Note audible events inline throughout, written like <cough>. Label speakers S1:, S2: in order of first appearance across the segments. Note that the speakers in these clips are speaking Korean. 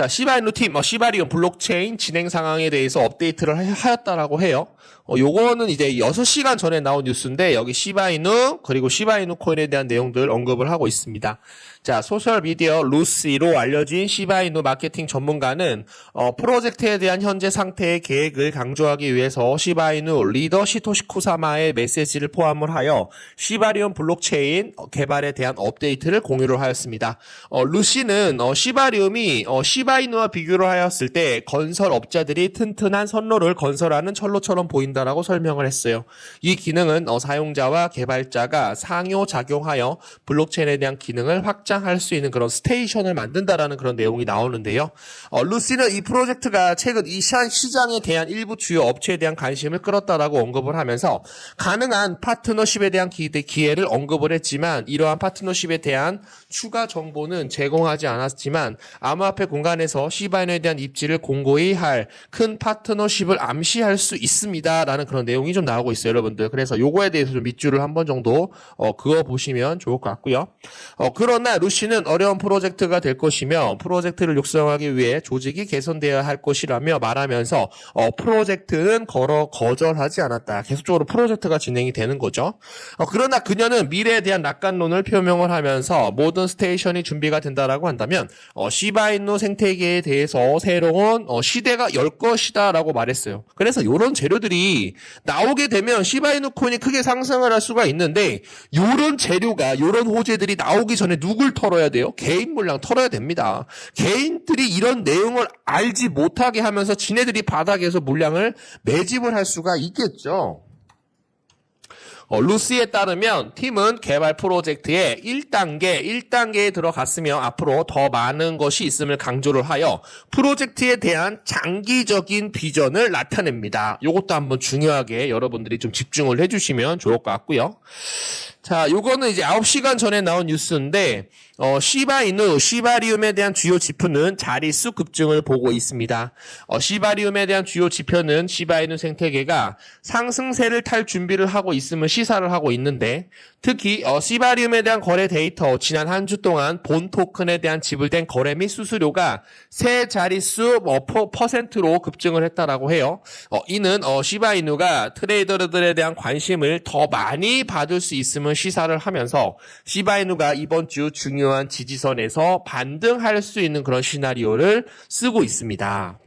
S1: 자, 시바이누 팀, 어, 시바리온 블록체인 진행 상황에 대해서 업데이트를 하- 하였다라고 해요. 어, 요거는 이제 6시간 전에 나온 뉴스인데, 여기 시바이누, 그리고 시바이누 코인에 대한 내용들 언급을 하고 있습니다. 자, 소셜 미디어 루시로 알려진 시바이누 마케팅 전문가는, 어, 프로젝트에 대한 현재 상태의 계획을 강조하기 위해서 시바이누 리더 시토시 쿠사마의 메시지를 포함을 하여 시바리온 블록체인 어, 개발에 대한 업데이트를 공유를 하였습니다. 어, 루시는 어, 시바리움이 어, 시바이누와 비교를 하였을 때 건설업자들이 튼튼한 선로를 건설하는 철로처럼 보인다라고 설명을 했어요. 이 기능은 어, 사용자와 개발자가 상호 작용하여 블록체인에 대한 기능을 확장 할 수 있는 그런 스테이션을 만든다라는 그런 내용이 나오는데요. 어, 루시는 이 프로젝트가 최근 이 시한 시장에 대한 일부 주요 업체에 대한 관심을 끌었다라고 언급을 하면서 가능한 파트너십에 대한 기대, 기회를 언급을 했지만 이러한 파트너십에 대한 추가 정보는 제공하지 않았지만 암호 화폐 공간에서 시바이너에 대한 입지를 공고히 할 큰 파트너십을 암시할 수 있습니다라는 그런 내용이 좀 나오고 있어요, 여러분들. 그래서 요거에 대해서 좀 밑줄을 한 번 정도 어, 그어 보시면 좋을 것 같고요. 어, 그러나 루시는 어려운 프로젝트가 될 것이며 프로젝트를 육성하기 위해 조직이 개선되어야 할 것이라며 말하면서 어, 프로젝트는 걸어 거절하지 않았다. 계속적으로 프로젝트가 진행이 되는 거죠. 어, 그러나 그녀는 미래에 대한 낙관론을 표명을 하면서 모든 스테이션이 준비가 된다라고 한다면 어, 시바이누 생태계에 대해서 새로운 어, 시대가 열 것이다라고 말했어요. 그래서 이런 재료들이 나오게 되면 시바이누 코인이 크게 상승을 할 수가 있는데 요런 재료가 요런 호재들이 나오기 전에 누굴 털어야 돼요? 개인 물량 털어야 됩니다. 개인들이 이런 내용을 알지 못하게 하면서 지네들이 바닥에서 물량을 매집을 할 수가 있겠죠. 어, 루시에 따르면 팀은 개발 프로젝트의 1단계, 1단계에 들어갔으며 앞으로 더 많은 것이 있음을 강조를 하여 프로젝트에 대한 장기적인 비전을 나타냅니다. 이것도 한번 중요하게 여러분들이 좀 집중을 해주시면 좋을 것 같고요. 자, 요거는 이제 9시간 전에 나온 뉴스인데, 어, 시바이누, 시바리움에 대한 주요 지표는 자릿수 급증을 보고 있습니다. 어, 시바리움에 대한 주요 지표는 시바이누 생태계가 상승세를 탈 준비를 하고 있음을 시사를 하고 있는데, 특히, 어, 시바리움에 대한 거래 데이터, 지난 한 주 동안 본 토큰에 대한 지불된 거래 및 수수료가 세 자릿수 뭐, 퍼, 퍼센트로 급증을 했다라고 해요. 어, 이는, 어, 시바이누가 트레이더들에 대한 관심을 더 많이 받을 수 있음을 시사를 하면서 시바이누가 이번 주 중요한 지지선에서 반등할 수 있는 그런 시나리오를 쓰고 있습니다.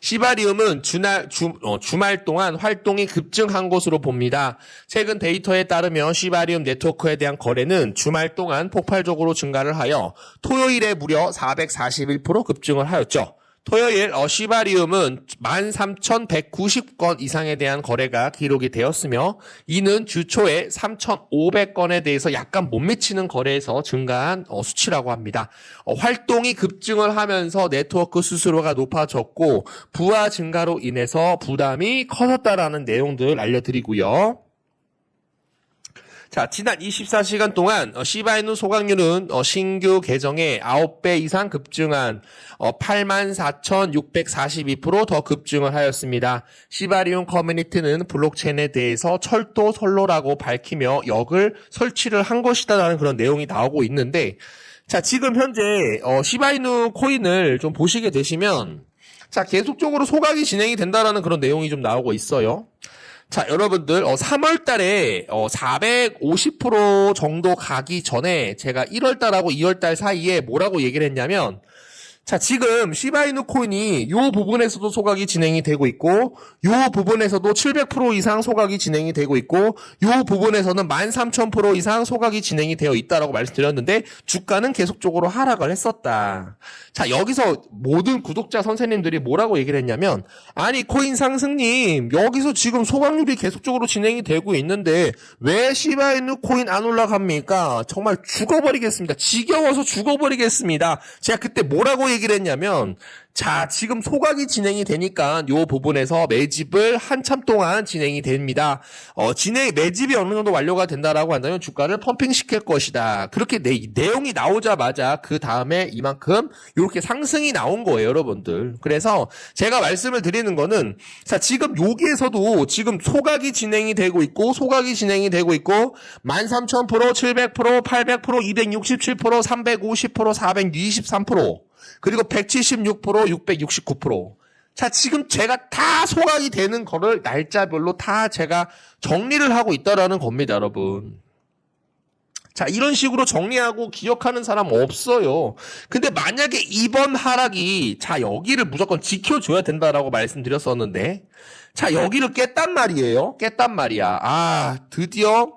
S1: 시바리움은 주날, 주, 어, 주말 동안 활동이 급증한 것으로 봅니다. 최근 데이터에 따르면 시바리움 네트워크에 대한 거래는 주말 동안 폭발적으로 증가를 하여 토요일에 무려 441% 급증을 하였죠. 토요일 어, 시바리움은 13,190건 이상에 대한 거래가 기록이 되었으며 이는 주 초에 3,500건에 대해서 약간 못 미치는 거래에서 증가한 어, 수치라고 합니다. 어, 활동이 급증을 하면서 네트워크 수수료가 높아졌고 부하 증가로 인해서 부담이 커졌다라는 내용들 알려드리고요. 자, 지난 24시간 동안 어, 시바이누 소각률은 어, 신규 계정에 9배 이상 급증한 어, 84,642%더 급증을 하였습니다. 시바리움 커뮤니티는 블록체인에 대해서 철도 선로라고 밝히며 역을 설치를 한 것이다라는 그런 내용이 나오고 있는데 자, 지금 현재 어, 시바이누 코인을 좀 보시게 되시면 자, 계속적으로 소각이 진행이 된다라는 그런 내용이 좀 나오고 있어요. 자, 여러분들, 어, 3월 달에, 어, 450% 정도 가기 전에 제가 1월 달하고 2월 달 사이에 뭐라고 얘기를 했냐면, 자, 지금 시바이누 코인이 요 부분에서도 소각이 진행이 되고 있고, 요 부분에서도 700% 이상 소각이 진행이 되고 있고, 요 부분에서는 13,000% 이상 소각이 진행이 되어 있다라고 말씀드렸는데, 주가는 계속적으로 하락을 했었다. 자, 여기서 모든 구독자 선생님들이 뭐라고 얘기를 했냐면, 아니, 코인 상승님, 여기서 지금 소각률이 계속적으로 진행이 되고 있는데, 왜 시바이누 코인 안 올라갑니까? 정말 죽어버리겠습니다. 지겨워서 죽어버리겠습니다. 제가 그때 뭐라고 얘기 를 했냐면, 자, 지금 소각이 진행이 되니까 요 부분에서 매집을 한참 동안 진행이 됩니다. 어, 진행, 매집이 어느 정도 완료가 된다라고 한다면 주가를 펌핑 시킬 것이다. 그렇게 내, 내용이 나오자마자 그 다음에 이만큼 이렇게 상승이 나온 거예요, 여러분들. 그래서 제가 말씀을 드리는 거는 자, 지금 여기에서도 지금 소각이 진행이 되고 있고 소각이 진행이 되고 있고 13,000%, 700%, 800%, 267%, 350%, 423% 그리고 176%, 669%. 자, 지금 제가 다 소각이 되는 거를 날짜별로 다 제가 정리를 하고 있다라는 겁니다, 여러분. 자, 이런 식으로 정리하고 기억하는 사람 없어요. 근데 만약에 이번 하락이, 자, 여기를 무조건 지켜줘야 된다라고 말씀드렸었는데, 자, 여기를 깼단 말이에요. 깼단 말이야. 아, 드디어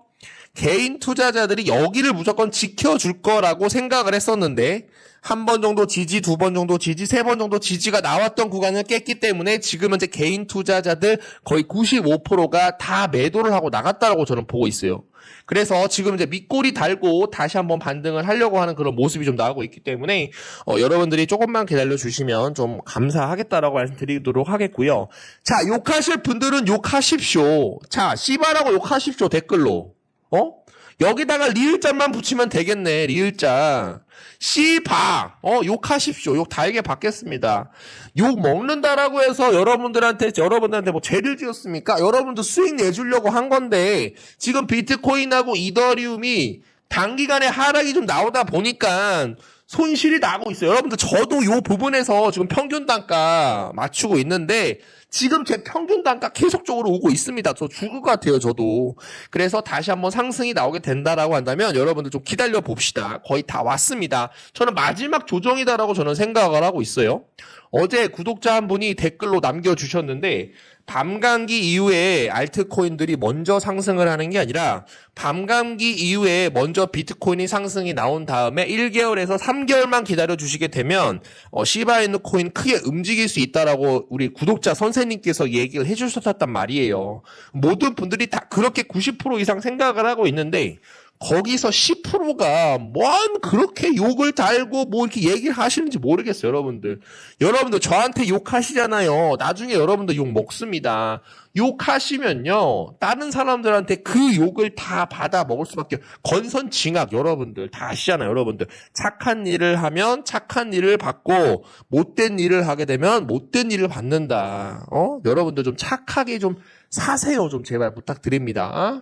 S1: 개인 투자자들이 여기를 무조건 지켜줄 거라고 생각을 했었는데, 한 번 정도 지지, 두 번 정도 지지, 세 번 정도 지지가 나왔던 구간을 깼기 때문에 지금은 이제 개인 투자자들 거의 95%가 다 매도를 하고 나갔다라고 저는 보고 있어요. 그래서 지금 이제 밑꼬리 달고 다시 한번 반등을 하려고 하는 그런 모습이 좀 나오고 있기 때문에 어, 여러분들이 조금만 기다려 주시면 좀 감사하겠다라고 말씀드리도록 하겠고요. 자, 욕하실 분들은 욕하십시오. 자, 씨바라고 욕하십시오. 댓글로. 어? 여기다가 리을자만 붙이면 되겠네. 리을자. 씨바. 어, 욕하십시오. 욕 달게 받겠습니다. 욕 먹는다라고 해서 여러분들한테 여러분들한테 뭐 죄를 지었습니까? 여러분도 수익 내주려고 한 건데 지금 비트코인하고 이더리움이 단기간에 하락이 좀 나오다 보니까 손실이 나고 있어요. 여러분들 저도 요 부분에서 지금 평균 단가 맞추고 있는데 지금 제 평균 단가 계속적으로 오고 있습니다. 저 죽을 것 같아요, 저도. 그래서 다시 한번 상승이 나오게 된다라고 한다면 여러분들 좀 기다려 봅시다. 거의 다 왔습니다. 저는 마지막 조정이다라고 저는 생각을 하고 있어요. 어제 구독자 한 분이 댓글로 남겨주셨는데 밤감기 이후에 알트코인들이 먼저 상승을 하는 게 아니라 밤감기 이후에 먼저 비트코인이 상승이 나온 다음에 1개월에서 3개월만 기다려 주시게 되면 어, 시바이누 코인 크게 움직일 수 있다라고 우리 구독자 선생님께서 얘기를 해주셨단 말이에요. 모든 분들이 다 그렇게 90% 이상 생각을 하고 있는데 거기서 10%가 뭐한 그렇게 욕을 달고 뭐 이렇게 얘기를 하시는지 모르겠어요, 여러분들. 여러분들 저한테 욕하시잖아요. 나중에 여러분들 욕 먹습니다. 욕하시면요, 다른 사람들한테 그 욕을 다 받아 먹을 수밖에, 건선 징악, 여러분들. 다 아시잖아요, 여러분들. 착한 일을 하면 착한 일을 받고, 못된 일을 하게 되면 못된 일을 받는다. 어? 여러분들 좀 착하게 좀 사세요, 좀 제발 부탁드립니다.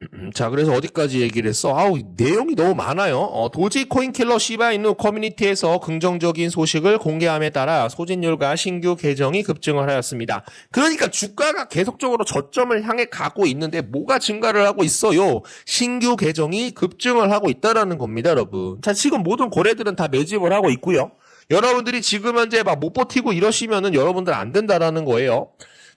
S1: <clears throat> 자, 그래서 어디까지 얘기를 했어? 아우, 내용이 너무 많아요. 어, 도지 코인킬러 시바이누 커뮤니티에서 긍정적인 소식을 공개함에 따라 소진율과 신규 계정이 급증을 하였습니다. 그러니까 주가가 계속적으로 저점을 향해 가고 있는데 뭐가 증가를 하고 있어요? 신규 계정이 급증을 하고 있다라는 겁니다, 여러분. 자, 지금 모든 고래들은 다 매집을 하고 있고요. 여러분들이 지금 현재 막 못 버티고 이러시면은 여러분들 안 된다라는 거예요.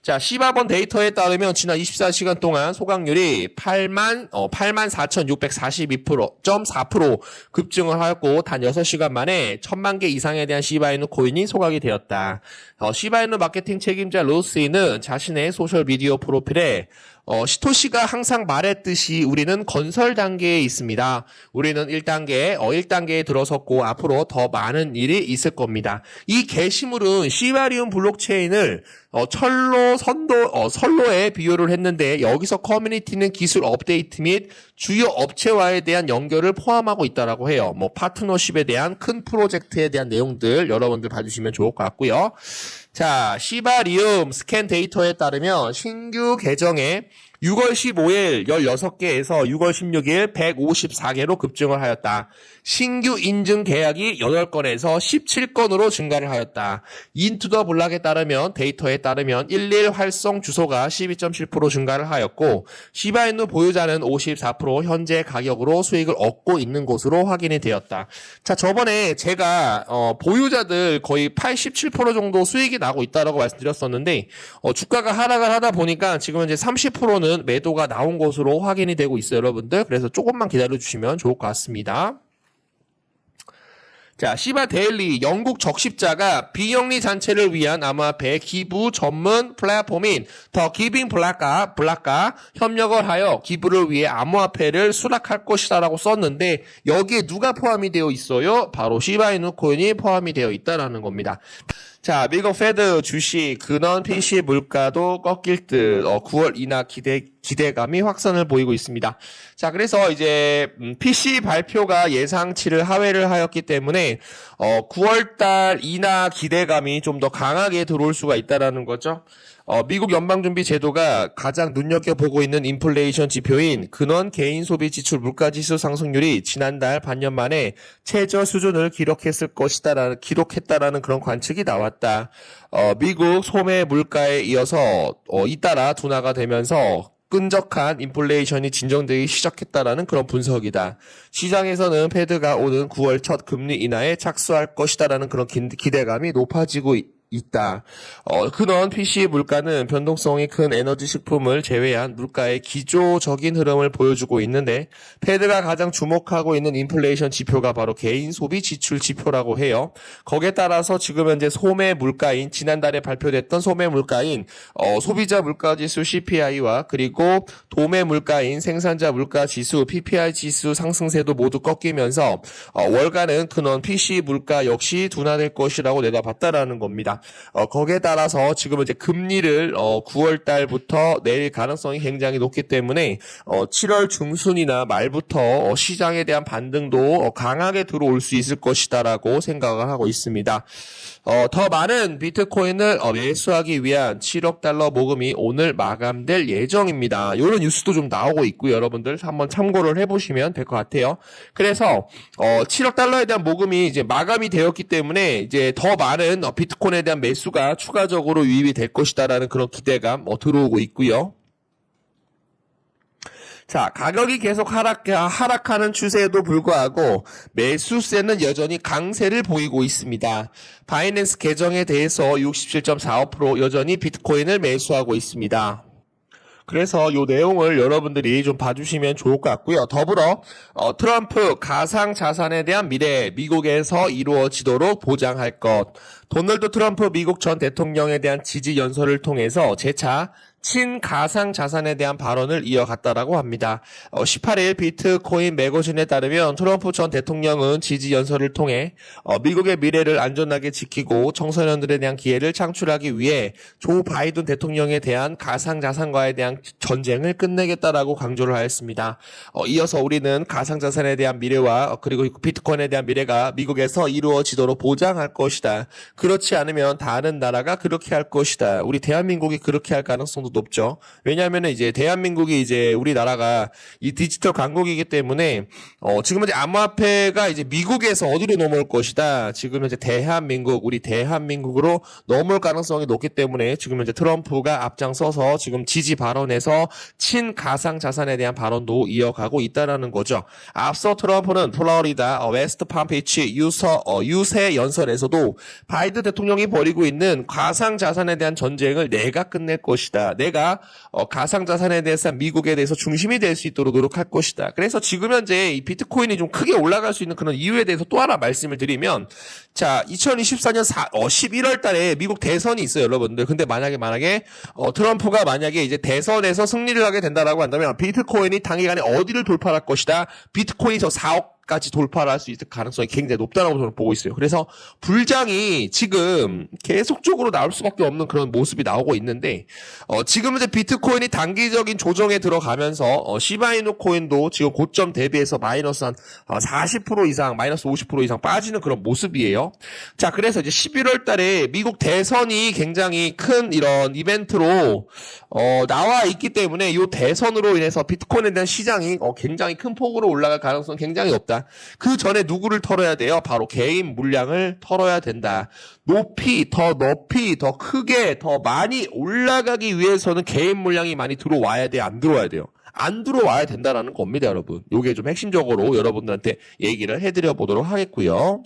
S1: 자, 시바번 데이터에 따르면 지난 24시간 동안 소각률이 8만, 어, 8만 4,642%.4% 급증을 하였고, 단 6시간 만에 1000만 개 이상에 대한 시바이누 코인이 소각이 되었다. 어, 시바이누 마케팅 책임자 로스이는 자신의 소셜 미디어 프로필에 어, 시토시가 항상 말했듯이 우리는 건설 단계에 있습니다. 우리는 1단계, 어, 1단계에 들어섰고 앞으로 더 많은 일이 있을 겁니다. 이 게시물은 시바리움 블록체인을 어, 철로 선도, 어, 선로에 비유를 했는데 여기서 커뮤니티는 기술 업데이트 및 주요 업체와에 대한 연결을 포함하고 있다라고 해요. 뭐 파트너십에 대한 큰 프로젝트에 대한 내용들 여러분들 봐주시면 좋을 것 같고요. 자, 시바리움 스캔 데이터에 따르면 신규 계정에 6월 15일 16개에서 6월 16일 154개로 급증을 하였다. 신규 인증 계약이 8건에서 17건으로 증가를 하였다. 인투더 블락에 따르면 데이터에 따르면 11 활성 주소가 12.7% 증가를 하였고 시바이누 보유자는 54% 현재 가격으로 수익을 얻고 있는 것으로 확인이 되었다. 자, 저번에 제가 어, 보유자들 거의 87% 정도 수익이 나고 있다라고 말씀드렸었는데 어, 주가가 하락을 하다 보니까 지금 이제 30%는 매도가 나온 것으로 확인이 되고 있어요, 여러분들. 그래서 조금만 기다려 주시면 좋을 것 같습니다. 자, 시바 데일리 영국 적십자가 비영리 단체를 위한 암호화폐 기부 전문 플랫폼인 더 기빙 블락과 블락과 협력을 하여 기부를 위해 암호화폐를 수락할 것이다라고 썼는데 여기에 누가 포함이 되어 있어요? 바로 시바이누 코인이 포함이 되어 있다라는 겁니다. 자, 미국 페드 주식 근원 PC 물가도 꺾일 듯 어, 9월 인하 기대 기대감이 확산을 보이고 있습니다. 자, 그래서 이제 음, PC 발표가 예상치를 하회를 하였기 때문에 어, 9월 달 인하 기대감이 좀 더 강하게 들어올 수가 있다라는 거죠. 어, 미국 연방준비제도가 가장 눈여겨보고 있는 인플레이션 지표인 근원 개인 소비 지출 물가지수 상승률이 지난달 반년 만에 최저 수준을 기록했을 것이다라는 기록했다라는 그런 관측이 나왔다. 어, 미국 소매 물가에 이어서 어, 잇따라 둔화가 되면서 끈적한 인플레이션이 진정되기 시작했다라는 그런 분석이다. 시장에서는 패드가 오는 9월 첫 금리 인하에 착수할 것이다라는 그런 기- 기대감이 높아지고 있- 있다. 어, 근원 PC 물가는 변동성이 큰 에너지 식품을 제외한 물가의 기조적인 흐름을 보여주고 있는데 패드가 가장 주목하고 있는 인플레이션 지표가 바로 개인 소비 지출 지표라고 해요. 거기에 따라서 지금 현재 소매 물가인 지난달에 발표됐던 소매 물가인 어, 소비자 물가 지수 CPI와 그리고 도매 물가인 생산자 물가 지수 PPI 지수 상승세도 모두 꺾이면서 어, 월가는 근원 PC 물가 역시 둔화될 것이라고 내다봤다라는 겁니다. 어, 거기에 따라서 지금 이제 금리를 어, 9월 달부터 내릴 가능성이 굉장히 높기 때문에 어, 7월 중순이나 말부터 어, 시장에 대한 반등도 어, 강하게 들어올 수 있을 것이다라고 생각을 하고 있습니다. 어, 더 많은 비트코인을 어, 매수하기 위한 7억 달러 모금이 오늘 마감될 예정입니다. 이런 뉴스도 좀 나오고 있고요. 여러분들 한번 참고를 해보시면 될 것 같아요. 그래서 어, 7억 달러에 대한 모금이 이제 마감이 되었기 때문에 이제 더 많은 어, 비트코인에 대한 매수가 추가적으로 유입이 될 것이다라는 그런 기대감 어, 들어오고 있고요. 자, 가격이 계속 하락, 하락하는 추세에도 불구하고 매수세는 여전히 강세를 보이고 있습니다. 바이낸스 계정에 대해서 67.45% 여전히 비트코인을 매수하고 있습니다. 그래서 요 내용을 여러분들이 좀 봐주시면 좋을 것 같고요. 더불어 어, 트럼프 가상 자산에 대한 미래 미국에서 이루어지도록 보장할 것. 도널드 트럼프 미국 전 대통령에 대한 지지 연설을 통해서 재차 친가상 자산에 대한 발언을 이어갔다라고 합니다. 어, 18일 비트코인 매거진에 따르면 트럼프 전 대통령은 지지 연설을 통해 어, 미국의 미래를 안전하게 지키고 청소년들에 대한 기회를 창출하기 위해 조 바이든 대통령에 대한 가상 자산과에 대한 전쟁을 끝내겠다라고 강조를 하였습니다. 어, 이어서 우리는 가상 자산에 대한 미래와 어, 그리고 비트코인에 대한 미래가 미국에서 이루어지도록 보장할 것이다. 그렇지 않으면 다른 나라가 그렇게 할 것이다. 우리 대한민국이 그렇게 할 가능성도 높죠. 왜냐하면 이제 대한민국이 이제 우리나라가 이 디지털 강국이기 때문에 어, 지금 이제 암호화폐가 이제 미국에서 어디로 넘어올 것이다. 지금 이제 대한민국 우리 대한민국으로 넘어올 가능성이 높기 때문에 지금 이제 트럼프가 앞장서서 지금 지지 발언에서 친가상 자산에 대한 발언도 이어가고 있다라는 거죠. 앞서 트럼프는 플로리다 어, 웨스트 팜피치 유서 어, 유세 연설에서도 바이든 대통령이 벌이고 있는 가상 자산에 대한 전쟁을 내가 끝낼 것이다. 내가 어, 가상 자산에 대해서 미국에 대해서 중심이 될 수 있도록 노력할 것이다. 그래서 지금 현재 이 비트코인이 좀 크게 올라갈 수 있는 그런 이유에 대해서 또 하나 말씀을 드리면 자 2024년 4, 어, 11월 달에 미국 대선이 있어요, 여러분들. 근데 만약에 만약에 어, 트럼프가 만약에 이제 대선에서 승리를 하게 된다라고 한다면 비트코인이 단기간에 어디를 돌파할 것이다. 비트코인이 저 4억 까지 돌파를 할 수 있을 가능성이 굉장히 높다라고 저는 보고 있어요. 그래서 불장이 지금 계속적으로 나올 수밖에 없는 그런 모습이 나오고 있는데 어, 지금 이제 비트코인이 단기적인 조정에 들어가면서 어, 시바이누 코인도 지금 고점 대비해서 마이너스 한 40% 이상, 마이너스 50% 이상 빠지는 그런 모습이에요. 자, 그래서 이제 11월 달에 미국 대선이 굉장히 큰 이런 이벤트로 어, 나와 있기 때문에 이 대선으로 인해서 비트코인에 대한 시장이 어, 굉장히 큰 폭으로 올라갈 가능성이 굉장히 높다. 그 전에 누구를 털어야 돼요? 바로 개인 물량을 털어야 된다. 높이, 더 높이, 더 크게, 더 많이 올라가기 위해서는 개인 물량이 많이 들어와야 돼, 안 들어와야 돼요. 안 들어와야 된다라는 겁니다, 여러분. 요게 좀 핵심적으로 여러분들한테 얘기를 해드려 보도록 하겠고요.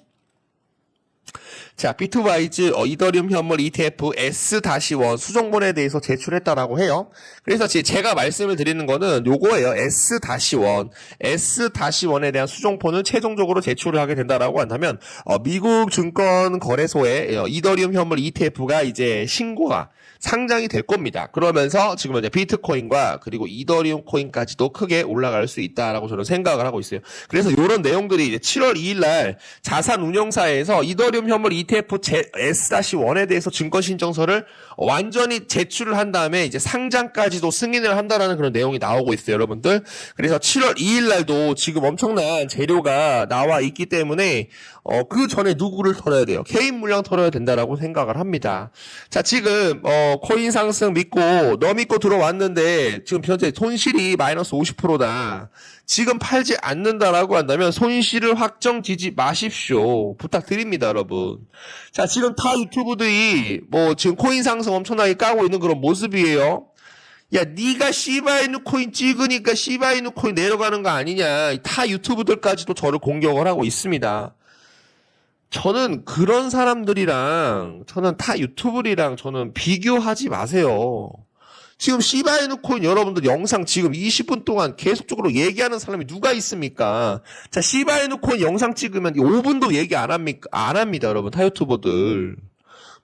S1: 자, 비트와이즈 어, 이더리움 현물 ETF S-1 수정본에 대해서 제출했다라고 해요. 그래서 제, 제가 말씀을 드리는 거는 요거예요. S-1. S-1에 대한 수정본을 최종적으로 제출을 하게 된다라고 한다면 어, 미국 증권 거래소에 어, 이더리움 현물 ETF가 이제 신고가 상장이 될 겁니다. 그러면서 지금 이제 비트코인과 그리고 이더리움 코인까지도 크게 올라갈 수 있다라고 저는 생각을 하고 있어요. 그래서 이런 내용들이 이제 7월 2일 날 자산 운용사에서 이더리움 현물 ETF S-1에 대해서 증권 신청서를 완전히 제출을 한 다음에 이제 상장까지도 승인을 한다라는 그런 내용이 나오고 있어요, 여러분들. 그래서 7월 2일 날도 지금 엄청난 재료가 나와 있기 때문에 어, 그 전에 누구를 털어야 돼요? 개인 물량 털어야 된다라고 생각을 합니다. 자, 지금 어, 코인 상승 믿고 너 믿고 들어왔는데 지금 현재 손실이 마이너스 50%다. 지금 팔지 않는다라고 한다면 손실을 확정지지 마십시오. 부탁드립니다, 여러분. 자, 지금 타 유튜브들이 뭐 지금 코인 상승 엄청나게 까고 있는 그런 모습이에요. 야, 네가 시바이누 코인 찍으니까 시바이누 코인 내려가는 거 아니냐. 타 유튜브들까지도 저를 공격을 하고 있습니다. 저는 그런 사람들이랑 저는 타 유튜브들이랑 저는 비교하지 마세요. 지금 시바이누 코인 여러분들 영상 지금 20분 동안 계속적으로 얘기하는 사람이 누가 있습니까? 자, 시바이누 코인 영상 찍으면 5분도 얘기 안 합니까? 안 합니다, 여러분. 타 유튜버들.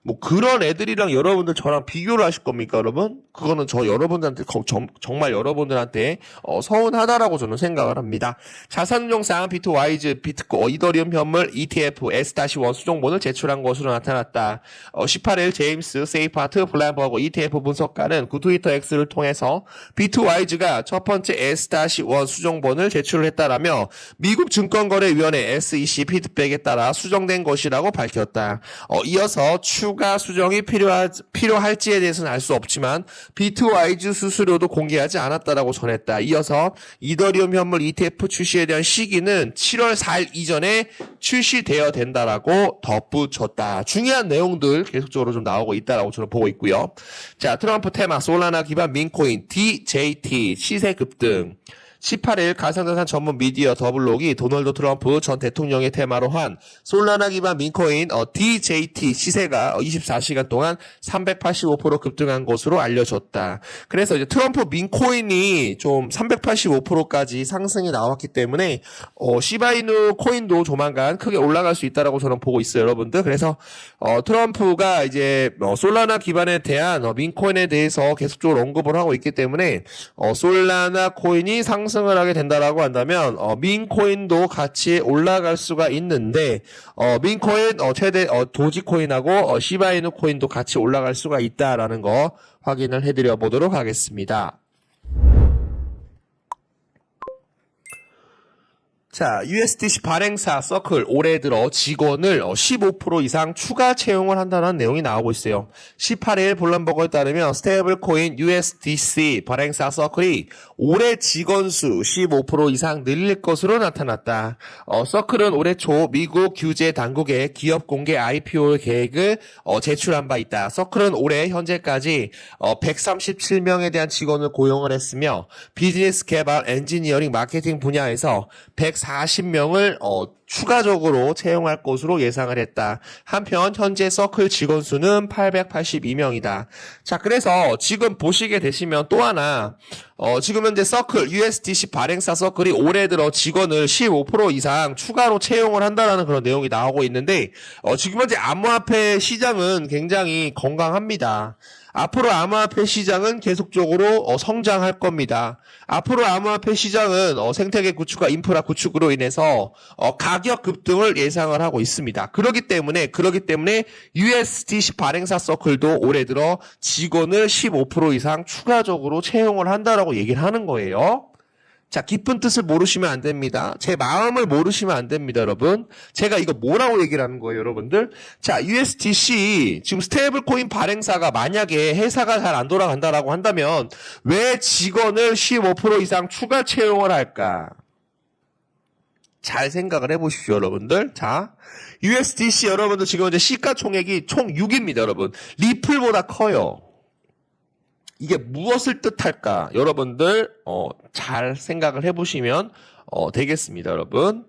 S1: 뭐 그런 애들이랑 여러분들 저랑 비교를 하실 겁니까, 여러분? 그거는 저 여러분들한테 거- 정, 말 여러분들한테 어, 서운하다라고 저는 생각을 합니다. 자산운용상 비트와이즈, 비트코, 이더리움 현물 ETF S-1 수종본을 제출한 것으로 나타났다. 어, 18일 제임스 세이파트 블란버그 ETF 분석가는 그 트위터 X를 통해서 비트와이즈가 첫 번째 S-1 수종본을 제출을 했다라며 미국 증권거래위원회 SEC 피드백에 따라 수정된 것이라고 밝혔다. 어, 이어서 추가 수정이 필요하, 필요할지에 대해서는 알 수 없지만 비트와이즈 수수료도 공개하지 않았다라고 전했다. 이어서 이더리움 현물 ETF 출시에 대한 시기는 7월 4일 이전에 출시되어야 된다라고 덧붙였다. 중요한 내용들 계속적으로 좀 나오고 있다라고 저는 보고 있고요. 자, 트럼프 테마 솔라나 기반 민코인 DJT 시세 급등. 18일 가상자산 전문 미디어 더블록이 도널드 트럼프 전 대통령의 테마로 한 솔라나 기반 민코인 어, DJT 시세가 24시간 동안 385% 급등한 것으로 알려졌다. 그래서 이제 트럼프 민코인이 좀 385%까지 상승이 나왔기 때문에 어, 시바이누 코인도 조만간 크게 올라갈 수 있다라고 저는 보고 있어요, 여러분들. 그래서 어, 트럼프가 이제 어, 솔라나 기반에 대한 어, 민코인에 대해서 계속적으로 언급을 하고 있기 때문에 어, 솔라나 코인이 상승 을 하게 된다라고 한다면 어, 민코인도 같이 올라갈 수가 있는데 어, 민코인 어, 최대 어, 도지코인하고 어, 시바이누 코인도 같이 올라갈 수가 있다라는 거 확인을 해드려 보도록 하겠습니다. 자, USDC 발행사 서클 올해 들어 직원을 어, 15% 이상 추가 채용을 한다는 내용이 나오고 있어요. 18일 볼란버거에 따르면 스테이블 코인 USDC 발행사 서클이 올해 직원 수 15% 이상 늘릴 것으로 나타났다. 어, 서클은 올해 초 미국 규제 당국에 기업 공개 IPO 계획을 어, 제출한 바 있다. 서클은 올해 현재까지 어, 137명에 대한 직원을 고용을 했으며 비즈니스 개발, 엔지니어링, 마케팅 분야에서 140명을 어, 추가적으로 채용할 것으로 예상을 했다. 한편 현재 서클 직원 수는 882명이다. 자, 그래서 지금 보시게 되시면 또 하나 어, 지금 현재 서클 USDC 발행사 서클이 올해 들어 직원을 15% 이상 추가로 채용을 한다라는 그런 내용이 나오고 있는데 어, 지금 현재 암호화폐 시장은 굉장히 건강합니다. 앞으로 암호화폐 시장은 계속적으로 어, 성장할 겁니다. 앞으로 암호화폐 시장은 어, 생태계 구축과 인프라 구축으로 인해서 어, 가격 급등을 예상을 하고 있습니다. 그렇기 때문에 그렇기 때문에 USDC 발행사 서클도 올해 들어 직원을 15% 이상 추가적으로 채용을 한다라고 얘기를 하는 거예요. 자, 깊은 뜻을 모르시면 안 됩니다. 제 마음을 모르시면 안 됩니다, 여러분. 제가 이거 뭐라고 얘기를 하는 거예요, 여러분들? 자, USDC, 지금 스테이블 코인 발행사가 만약에 회사가 잘 안 돌아간다라고 한다면, 왜 직원을 15% 이상 추가 채용을 할까? 잘 생각을 해보십시오, 여러분들. 자, USDC 여러분들 지금 이제 시가총액이 총 6입니다, 여러분. 리플보다 커요. 이게 무엇을 뜻할까? 여러분들 어, 잘 생각을 해보시면 어, 되겠습니다, 여러분.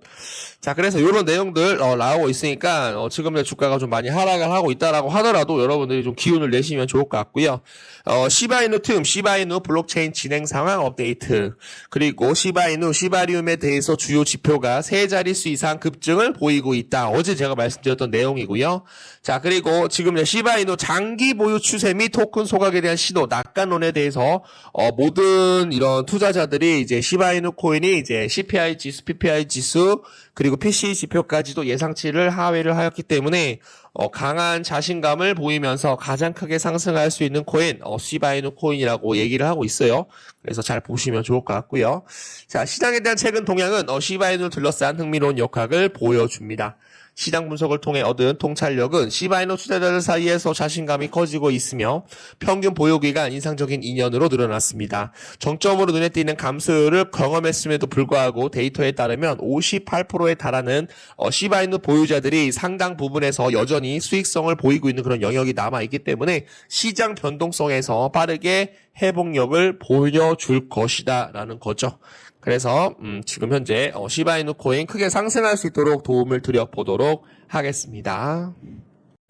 S1: 자, 그래서 이런 내용들 어, 나오고 있으니까 어, 지금 의 주가가 좀 많이 하락을 하고 있다라고 하더라도 여러분들이 좀 기운을 내시면 좋을 것 같고요. 어, 시바이누 틈, 시바이누 블록체인 진행 상황 업데이트 그리고 시바이누, 시바리움에 대해서 주요 지표가 세 자릿수 이상 급증을 보이고 있다. 어제 제가 말씀드렸던 내용이고요. 자, 그리고 지금 이제 시바이누 장기 보유 추세 및 토큰 소각에 대한 신호, 낙관론에 대해서 어, 모든 이런 투자자들이 이제 시바이누 코인이 이제 10 CPI 지수, PPI 지수, 그리고 PC 지표까지도 예상치를 하회를 하였기 때문에 어, 강한 자신감을 보이면서 가장 크게 상승할 수 있는 코인, 어, 시바이누 코인이라고 얘기를 하고 있어요. 그래서 잘 보시면 좋을 것 같고요. 자, 시장에 대한 최근 동향은 어, 시바이누를 둘러싼 흥미로운 역학을 보여줍니다. 시장 분석을 통해 얻은 통찰력은 시바이노 투자자들 사이에서 자신감이 커지고 있으며 평균 보유기간 인상적인 2년으로 늘어났습니다. 정점으로 눈에 띄는 감소율을 경험했음에도 불구하고 데이터에 따르면 58%에 달하는 어, 시바이노 보유자들이 상당 부분에서 여전히 수익성을 보이고 있는 그런 영역이 남아있기 때문에 시장 변동성에서 빠르게 회복력을 보여줄 것이다 라는 거죠. 그래서 음, 지금 현재 어, 시바이누 코인 크게 상승할 수 있도록 도움을 드려보도록 하겠습니다.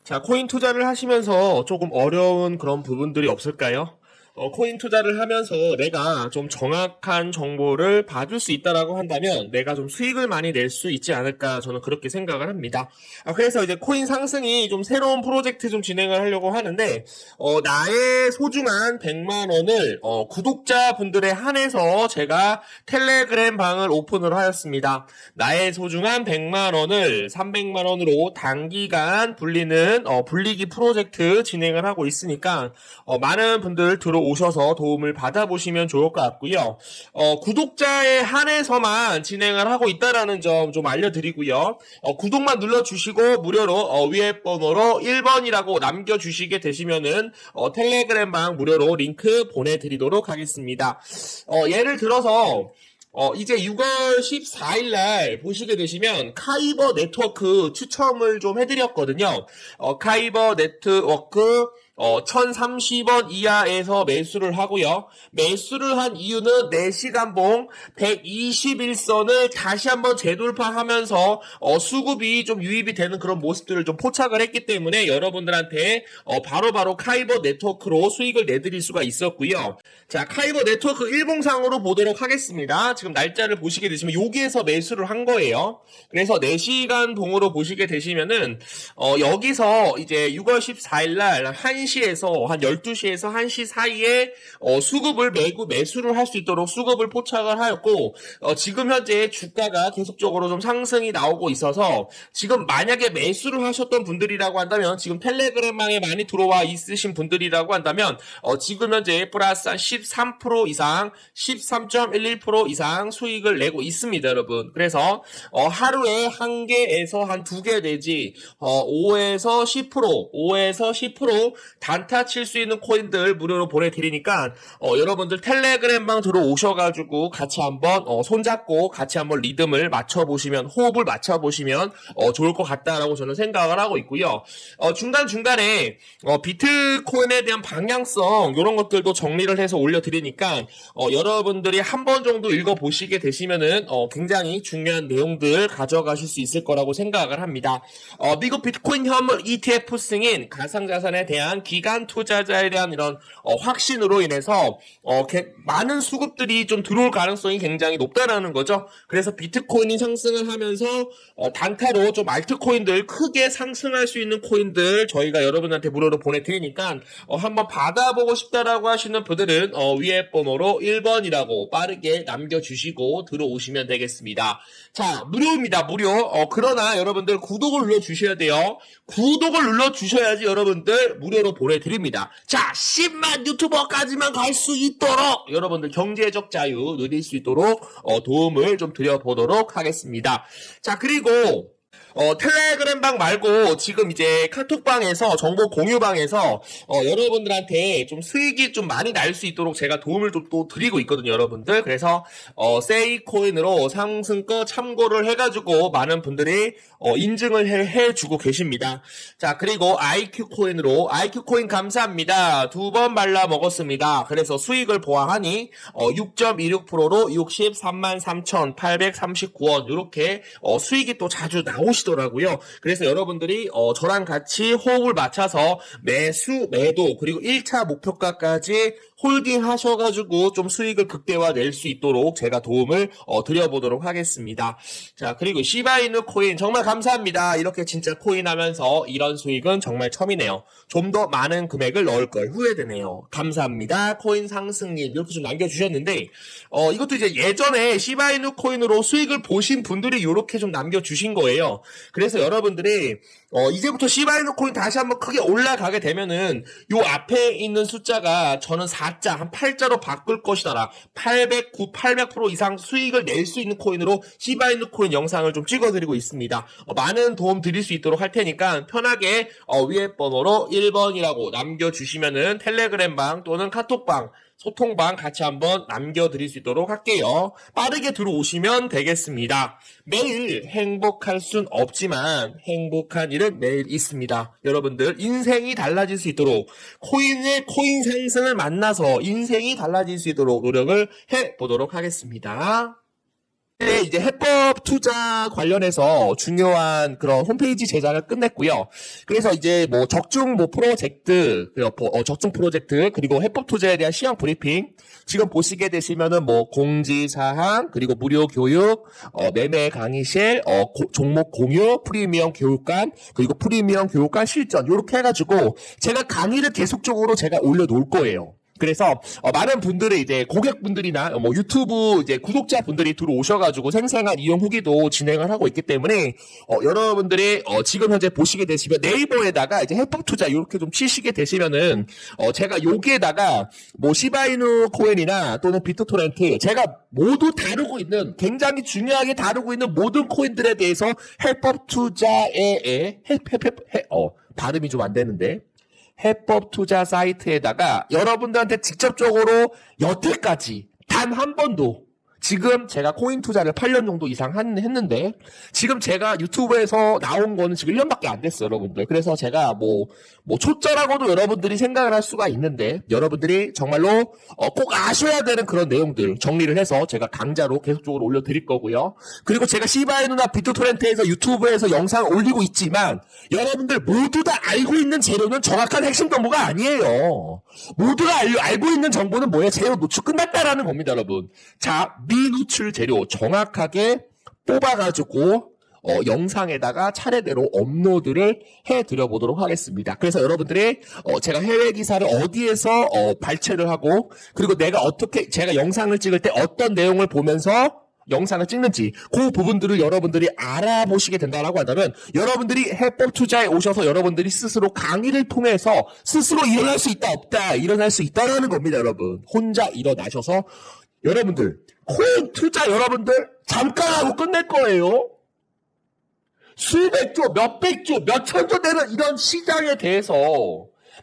S1: 자, 코인 투자를 하시면서 조금 어려운 그런 부분들이 없을까요? 어, 코인 투자를 하면서 내가 좀 정확한 정보를 받을 수 있다라고 한다면 내가 좀 수익을 많이 낼 수 있지 않을까 저는 그렇게 생각을 합니다. 아, 그래서 이제 코인 상승이 좀 새로운 프로젝트 좀 진행을 하려고 하는데 어, 나의 소중한 100만 원을 어, 구독자 분들에 한해서 제가 텔레그램 방을 오픈을 하였습니다. 나의 소중한 100만 원을 300만 원으로 단기간 불리는 어, 불리기 프로젝트 진행을 하고 있으니까 어, 많은 분들 들어 오셔서 도움을 받아보시면 좋을 것 같고요. 어, 구독자에 한해서만 진행을 하고 있다라는 점 좀 알려드리고요. 어, 구독만 눌러주시고 무료로 어, 위에 번호로 1번이라고 남겨주시게 되시면은 어, 텔레그램 방 무료로 링크 보내드리도록 하겠습니다. 어, 예를 들어서 어, 이제 6월 14일 날 보시게 되시면 카이버 네트워크 추첨을 좀 해드렸거든요. 어, 카이버 네트워크 어, 1030원 이하에서 매수를 하고요. 매수를 한 이유는 4시간봉 121선을 다시 한번 재돌파하면서 어, 수급이 좀 유입이 되는 그런 모습들을 좀 포착을 했기 때문에 여러분들한테 어, 바로바로 카이버 네트워크로 수익을 내드릴 수가 있었고요. 자, 카이버 네트워크 일봉상으로 보도록 하겠습니다. 지금 날짜를 보시게 되시면 여기에서 매수를 한 거예요. 그래서 4시간 봉으로 보시게 되시면은 어, 여기서 이제 6월 14일 날 1 시에서 한 12시에서 1시 사이에 어, 수급을 매고 매수를 할 수 있도록 수급을 포착을 하였고 어, 지금 현재 주가가 계속적으로 좀 상승이 나오고 있어서 지금 만약에 매수를 하셨던 분들이라고 한다면 지금 텔레그램망에 많이 들어와 있으신 분들이라고 한다면 어, 지금 현재 플러스 한 13% 이상 13.11% 이상 수익을 내고 있습니다 여러분. 그래서 어, 하루에 한 개에서 한 두 개 내지 어, 5에서 10% 5에서 10% 단타 칠 수 있는 코인들 무료로 보내드리니까 어, 여러분들 텔레그램방 들어오셔가지고 같이 한번 어, 손잡고 같이 한번 리듬을 맞춰보시면 호흡을 맞춰보시면 어, 좋을 것 같다라고 저는 생각을 하고 있고요. 어, 중간 중간에 어, 비트코인에 대한 방향성 이런 것들도 정리를 해서 올려드리니까 어, 여러분들이 한 번 정도 읽어보시게 되시면은 어, 굉장히 중요한 내용들 가져가실 수 있을 거라고 생각을 합니다. 어, 미국 비트코인 현물 ETF 승인 가상자산에 대한 기간 투자자에 대한 이런 어, 확신으로 인해서 어, 개- 많은 수급들이 좀 들어올 가능성이 굉장히 높다라는 거죠. 그래서 비트코인이 상승을 하면서 어, 단타로 좀 알트코인들 크게 상승할 수 있는 코인들 저희가 여러분한테 무료로 보내드리니까 어, 한번 받아보고 싶다라고 하시는 분들은 어, 위에 번호로 1번이라고 빠르게 남겨주시고 들어오시면 되겠습니다. 자 무료입니다 무료. 어, 그러나 여러분들 구독을 눌러주셔야 돼요. 구독을 눌러주셔야지 여러분들 무료로 보내드립니다. 자 10만 유튜버까지만 갈 수 있도록 여러분들 경제적 자유 누릴 수 있도록 어, 도움을 좀 드려보도록 하겠습니다. 자 그리고 어, 텔레그램방 말고 지금 이제 카톡방에서 정보 공유방에서 어, 여러분들한테 좀 수익이 좀 많이 날 수 있도록 제가 도움을 좀 또 드리고 있거든요, 여러분들. 그래서 어, 세이코인으로 상승거 참고를 해가지고 많은 분들이 어, 인증을 해, 해주고 계십니다. 자 그리고 IQ 코인으로 IQ 코인 감사합니다. 두번 말라 먹었습니다. 그래서 수익을 보아하니 어, 6.26%로 63만 3,839원 이렇게 어, 수익이 또 자주 나오 시더라고요. 그래서 여러분들이 어, 저랑 같이 호흡을 맞춰서 매수, 매도 그리고 1차 목표가까지 홀딩 하셔가지고 좀 수익을 극대화 낼 수 있도록 제가 도움을 어, 드려보도록 하겠습니다. 자, 그리고 시바이누 코인 정말 감사합니다. 이렇게 진짜 코인 하면서 이런 수익은 정말 처음이네요. 좀 더 많은 금액을 넣을 걸 후회되네요. 감사합니다. 코인 상승님 이렇게 좀 남겨주셨는데 어, 이것도 이제 예전에 시바이누 코인으로 수익을 보신 분들이 이렇게 좀 남겨주신 거예요. 그래서 여러분들이 어, 이제부터 시바이누 코인 다시 한번 크게 올라가게 되면은 요 앞에 있는 숫자가 저는 4자, 한 8자로 바꿀 것이다. 800, 9, 800% 이상 수익을 낼 수 있는 코인으로 시바이누 코인 영상을 좀 찍어드리고 있습니다. 어, 많은 도움 드릴 수 있도록 할 테니까 편하게 어, 위에 번호로 1번이라고 남겨주시면은 텔레그램 방 또는 카톡방 소통방 같이 한번 남겨드릴 수 있도록 할게요. 빠르게 들어오시면 되겠습니다. 매일 행복할 순 없지만 행복한 일은 매일 있습니다. 여러분들 인생이 달라질 수 있도록 코인의 코인 상승을 만나서 인생이 달라질 수 있도록 노력을 해 보도록 하겠습니다. 네, 이제 해법 투자 관련해서 중요한 그런 홈페이지 제작을 끝냈고요. 그래서 이제 뭐 적중 뭐 프로젝트, 그 어, 적중 프로젝트 그리고 해법 투자에 대한 시황 브리핑 지금 보시게 되시면은 뭐 공지 사항 그리고 무료 교육, 어, 매매 강의실, 어, 고- 종목 공유, 프리미엄 교육관 그리고 프리미엄 교육관 실전 이렇게 해가지고 제가 강의를 계속적으로 제가 올려놓을 거예요. 그래서 어, 많은 분들이 이제 고객분들이나 뭐 유튜브 이제 구독자분들이 들어오셔가지고 생생한 이용 후기도 진행을 하고 있기 때문에 어, 여러분들이 어, 지금 현재 보시게 되시면 네이버에다가 이제 해법 투자 이렇게 좀 치시게 되시면은 어, 제가 여기에다가 뭐 시바이누 코인이나 또는 비트토렌트 제가 모두 다루고 있는 굉장히 중요하게 다루고 있는 모든 코인들에 대해서 해법 투자에 해 해해어 발음이 좀 안 되는데 해법 투자 사이트에다가 여러분들한테 직접적으로 여태까지 단 한 번도 지금 제가 코인 투자를 8년 정도 이상 한, 했는데 지금 제가 유튜브에서 나온 거는 지금 1년밖에 안 됐어요, 여러분들. 그래서 제가 뭐, 뭐 초짜라고도 여러분들이 생각을 할 수가 있는데 여러분들이 정말로 어, 꼭 아셔야 되는 그런 내용들 정리를 해서 제가 강좌로 계속적으로 올려드릴 거고요. 그리고 제가 시바이누나 비트토렌트에서 유튜브에서 영상 올리고 있지만 여러분들 모두 다 알고 있는 재료는 정확한 핵심 정보가 아니에요. 모두가 알, 알고 있는 정보는 뭐예요? 재료 노출 끝났다라는 겁니다, 여러분. 자, 미 노출 재료 정확하게 뽑아가지고 어, 영상에다가 차례대로 업로드를 해드려 보도록 하겠습니다. 그래서 여러분들이 어, 제가 해외 기사를 어디에서 어, 발췌를 하고 그리고 내가 어떻게 제가 영상을 찍을 때 어떤 내용을 보면서 영상을 찍는지 그 부분들을 여러분들이 알아보시게 된다라고 한다면 여러분들이 해법 투자에 오셔서 여러분들이 스스로 강의를 통해서 스스로 일어날 수 있다 없다 일어날 수 있다라는 겁니다 여러분 혼자 일어나셔서 여러분들 코인 투자 여러분들 잠깐 하고 끝낼 거예요 수백조 몇백조 몇천조 되는 이런 시장에 대해서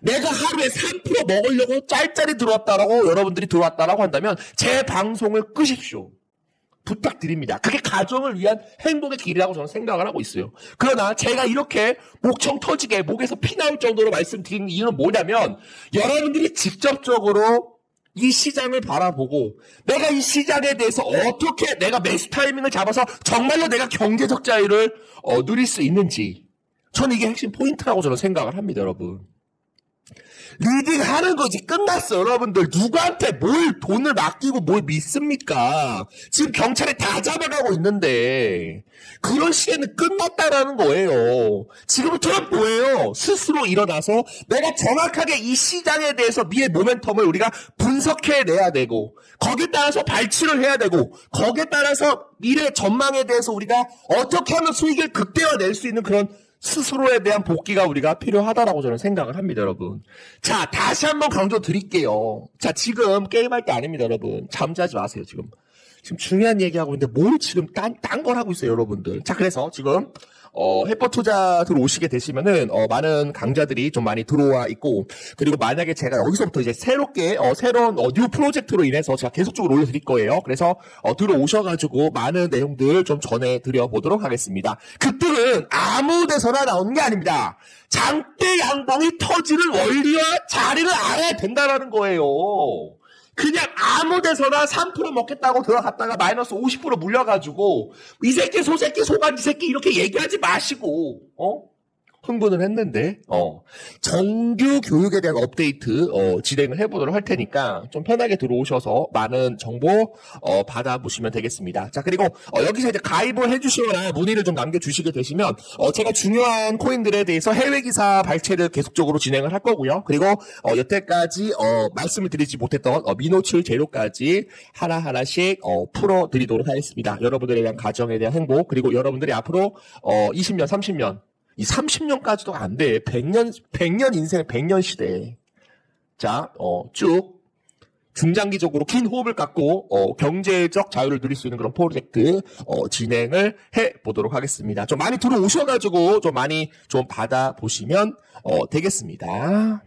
S1: 내가 하루에 3% 먹으려고 짤짤이 들어왔다라고 여러분들이 들어왔다라고 한다면 제 방송을 끄십시오 부탁드립니다. 그게 가정을 위한 행복의 길이라고 저는 생각을 하고 있어요. 그러나 제가 이렇게 목청 터지게 목에서 피 나올 정도로 말씀드리는 이유는 뭐냐면 여러분들이 직접적으로 이 시장을 바라보고 내가 이 시장에 대해서 어떻게 내가 매수 타이밍을 잡아서 정말로 내가 경제적 자유를 어, 누릴 수 있는지 저는 이게 핵심 포인트라고 저는 생각을 합니다, 여러분. 리딩 하는 거지. 끝났어. 여러분들 누구한테 뭘 돈을 맡기고 뭘 믿습니까? 지금 경찰에 다 잡아가고 있는데. 그런 시대는 끝났다라는 거예요. 지금부터는 뭐예요? 스스로 일어나서 내가 정확하게 이 시장에 대해서 미의 모멘텀을 우리가 분석해 내야 되고 거기에 따라서 발치를 해야 되고 거기에 따라서 미래 전망에 대해서 우리가 어떻게 하면 수익을 극대화 낼 수 있는 그런 스스로에 대한 복귀가 우리가 필요하다라고 저는 생각을 합니다, 여러분. 자, 다시 한번 강조 드릴게요. 자, 지금 게임할 때 아닙니다, 여러분. 잠자지 마세요, 지금. 지금 중요한 얘기하고 있는데 뭘 지금 딴, 딴 걸 하고 있어요, 여러분들. 자, 그래서 지금 어, 해퍼 투자 들어오시게 되시면은, 어, 많은 강좌들이 좀 많이 들어와 있고, 그리고 만약에 제가 여기서부터 이제 새롭게, 어, 새로운, 어, 뉴 프로젝트로 인해서 제가 계속적으로 올려드릴 거예요. 그래서, 어, 들어오셔가지고 많은 내용들 좀 전해드려 보도록 하겠습니다. 그들은 아무 데서나 나오는 게 아닙니다. 장대 양봉이 터지는 원리와 자리를 알아야 된다라는 거예요. 그냥 아무 데서나 3% 먹겠다고 들어갔다가 마이너스 50% 물려가지고 이 새끼 소 새끼 소가지 새끼 이렇게 얘기하지 마시고 어? 흥분을 했는데 어, 정규 교육에 대한 업데이트 어, 진행을 해보도록 할 테니까 좀 편하게 들어오셔서 많은 정보 어, 받아보시면 되겠습니다. 자 그리고 어, 여기서 이제 가입을 해주시거나 문의를 좀 남겨주시게 되시면 어, 제가 중요한 코인들에 대해서 해외 기사 발췌를 계속적으로 진행을 할 거고요. 그리고 어, 여태까지 어, 말씀을 드리지 못했던 어, 미노출 재료까지 하나 하나씩 어, 풀어드리도록 하겠습니다. 여러분들에 대한 가정에 대한 행복 그리고 여러분들이 앞으로 어, 20년, 30년 이 30년까지도 안 돼. 100년, 100년 인생, 100년 시대. 자, 어, 쭉 중장기적으로 긴 호흡을 갖고 어, 경제적 자유를 누릴 수 있는 그런 프로젝트 어, 진행을 해 보도록 하겠습니다. 좀 많이 들어오셔가지고 좀 많이 좀 받아 보시면 어, 되겠습니다.